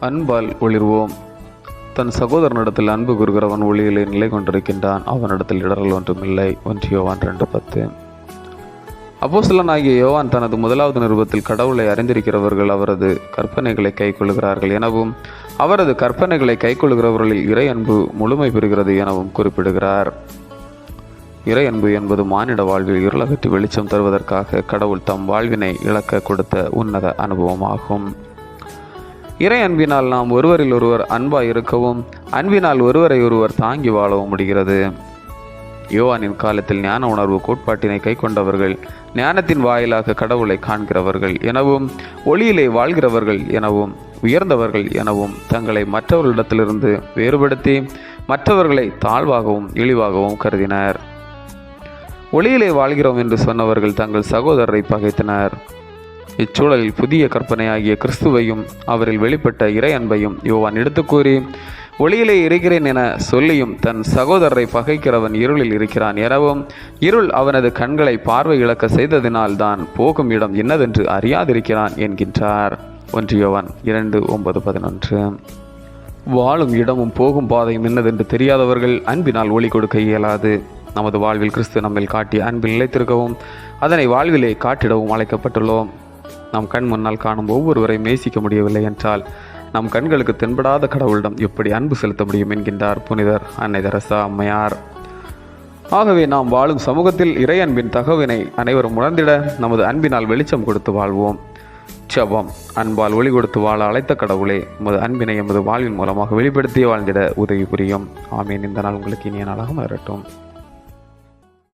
அன்பால் ஒளிர்வோம். தன் சகோதரனிடத்தில் அன்பு கூறுகிறவன் ஒளியிலே நிலை கொண்டிருக்கின்றான். அவனிடத்தில் இடரல் ஒன்றுமில்லை. ஒன்று யோவான் ரெண்டு பத்து. அப்போஸ்தலனாகிய யோவான் தனது முதலாவது நிருபத்தில் கடவுளை அறிந்திருக்கிறவர்கள் அவரது கற்பனைகளை கைக்கொள்கிறார்கள் எனவும் அவரது கற்பனைகளை கைக்கொள்கிறவர்களில் இறை அன்பு முழுமை பெறுகிறது எனவும் குறிப்பிடுகிறார். இறை அன்பு என்பது மானிட வாழ்வில் இருளகற்றி வெளிச்சம் தருவதற்காக கடவுள் தம் வாழ்வினை இழக்க கொடுத்த உன்னத அனுபவமாகும். இறை அன்பினால் நாம் ஒருவரில் ஒருவர் அன்பாய் இருக்கவும் அன்பினால் ஒருவரை ஒருவர் தாங்கி வாழவும் முடிகிறது. யோவானின் காலத்தில் ஞான உணர்வு கோட்பாட்டினை கைக்கொண்டவர்கள் ஞானத்தின் வாயிலாக கடவுளை காண்கிறவர்கள் எனவும் ஒளியிலே வாழ்கிறவர்கள் எனவும் உயர்ந்தவர்கள் எனவும் தங்களை மற்றவர்களிடத்திலிருந்து வேறுபடுத்தி மற்றவர்களை தாழ்வாகவும் இழிவாகவும் கருதினர். ஒளியிலே வாழ்கிறோம் என்று சொன்னவர்கள் தங்கள் சகோதரரை பகைத்தனர். இச்சூழலில் புதிய கற்பனையாகிய கிறிஸ்துவையும் அவரில் வெளிப்பட்ட இறை அன்பையும் யோவான் எடுத்துக்கூறி ஒளியிலே இருக்கிறேன் என சொல்லியும் தன் சகோதரரை பகைக்கிறவன் இருளில் இருக்கிறான் எனவும் இருள் அவனது கண்களை பார்வை இழக்க செய்ததினால் தான் போகும் இடம் என்னதென்று அறியாதிருக்கிறான் என்கின்றார். ஒன்று யோவான் இரண்டு ஒன்பது பதினொன்று. வாழும் இடமும் போகும் பாதையும் என்னதென்று தெரியாதவர்கள் அன்பினால் ஒளி கொடுக்க இயலாது. நமது வாழ்வில் கிறிஸ்து நம்மில் காட்டிய அன்பில் நிலைத்திருக்கவும் அதனை வாழ்விலே காட்டிடவும் அழைக்கப்பட்டுள்ளோம். நம் கண் முன்னால் காணும் ஒவ்வொருவரையும் நேசிக்க முடியவில்லை என்றால் நம் கண்களுக்கு தென்படாத கடவுளிடம் எப்படி அன்பு செலுத்த முடியும் என்கின்றார் புனிதர் அன்னை தெரசா அம்மையார். ஆகவே நாம் வாழும் சமூகத்தில் இறை அன்பின் தகவினை அனைவரும் உணர்ந்திட நமது அன்பினால் வெளிச்சம் கொடுத்து வாழ்வோம். செபம் அன்பால் ஒளி கொடுத்து வாழ அழைத்த கடவுளே உமது அன்பினை எமது வாழ்வின் மூலமாக வெளிப்படுத்தி வாழ்ந்திட உதவி புரியும். ஆமீன். இந்த நாள் உங்களுக்கு இனிய நாளாக மாறட்டும்.